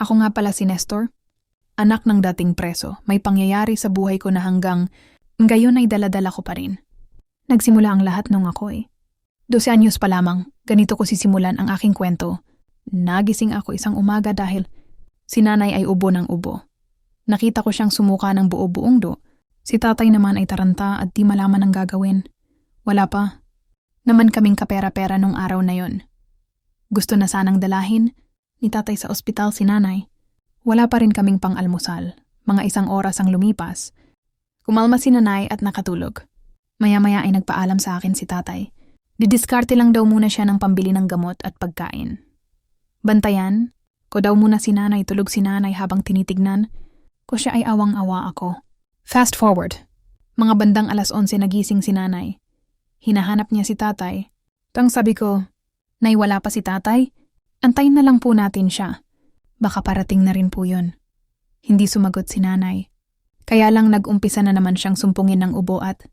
Ako nga pala si Nestor. Anak ng dating preso, may pangyayari sa buhay ko na hanggang ngayon ay daladala ko pa rin. Nagsimula ang lahat nung ako eh. 12 anyos pa lamang, ganito ko sisimulan ang aking kwento. Nagising ako isang umaga dahil si nanay ay ubo ng ubo. Nakita ko siyang sumuka ng buo-buong do. Si tatay naman ay taranta at di malaman ang gagawin. Wala pa. Naman kaming kapera-pera nung araw na yon. Gusto na sanang dalahin ni tatay sa ospital si nanay. Wala pa rin kaming pang-almusal. Mga isang oras ang lumipas. Kumalma si nanay at nakatulog. Maya-maya ay nagpaalam sa akin si tatay. Didiskarte lang daw muna siya ng pambili ng gamot at pagkain. Bantayan, ko daw muna si nanay tulog si nanay habang tinitignan ko siya ay awang-awa ako. Fast forward. Mga bandang alas 11 nagising si nanay. Hinahanap niya si tatay. Tang sabi ko, Nay wala pa si tatay? Antayin na lang po natin siya. Baka parating na rin po yun. Hindi sumagot si nanay. Kaya lang nag-umpisa na naman siyang sumpungin ng ubo at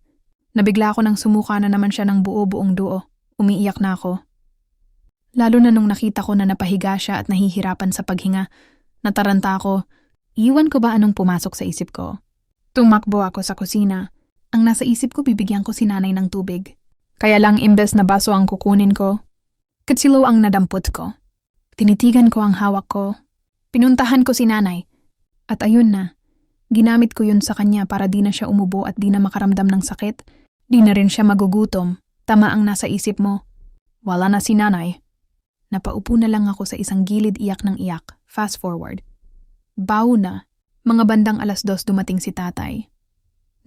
nabigla ako nang sumuka na naman siya ng buo buong duo. Umiiyak na ako. Lalo na nung nakita ko na napahiga siya at nahihirapan sa paghinga. Nataranta ako. Iwan ko ba anong pumasok sa isip ko? Tumakbo ako sa kusina. Ang nasa isip ko bibigyan ko si nanay ng tubig. Kaya lang imbes na baso ang kukunin ko, katsilo ang nadampot ko. Tinitigan ko ang hawak ko. Pinuntahan ko si nanay. At ayun na, ginamit ko yun sa kanya para di na siya umubo at di na makaramdam ng sakit. Di na rin siya magugutom. Tama ang nasa isip mo. Wala na si nanay. Napaupo na lang ako sa isang gilid iyak ng iyak. Fast forward. Baw na. Mga bandang alas dos dumating si tatay.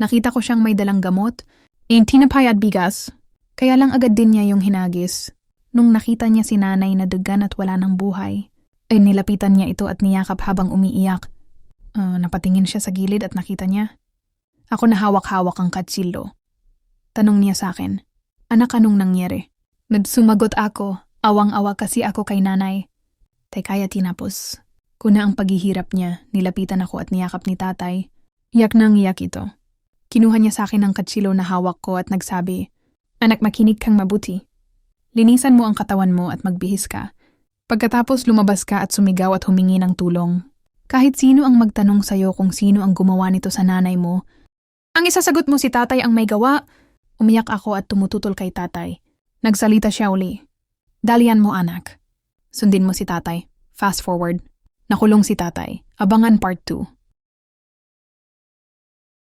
Nakita ko siyang may dalang gamot, and tinapay at bigas. Kaya lang agad din niya yung hinagis. Nung nakita niya si nanay na dugan at wala ng buhay, ay nilapitan niya ito at niyakap habang umiiyak. Ah, napatingin siya sa gilid at nakita niya. Ako na hawak-hawak ang katsillo. Tanong niya sa akin, Anak, anong nangyari? Nagsumagot ako, awang-awa kasi ako kay nanay. Tay kaya tinapos. Kuna ang paghihirap niya, nilapitan ako at niyakap ni tatay. Iyak nang iyak ito. Kinuha niya sa akin ang katsilo na hawak ko at nagsabi, Anak, makinig kang mabuti. Linisan mo ang katawan mo at magbihis ka. Pagkatapos lumabas ka at sumigaw at humingi ng tulong. Kahit sino ang magtanong sa'yo kung sino ang gumawa nito sa nanay mo, ang isasagot mo si tatay ang may gawa. Umiyak ako at tumututol kay tatay. Nagsalita siya uli. Dalian mo anak. Sundin mo si tatay. Fast forward. Nakulong si tatay. Abangan part 2.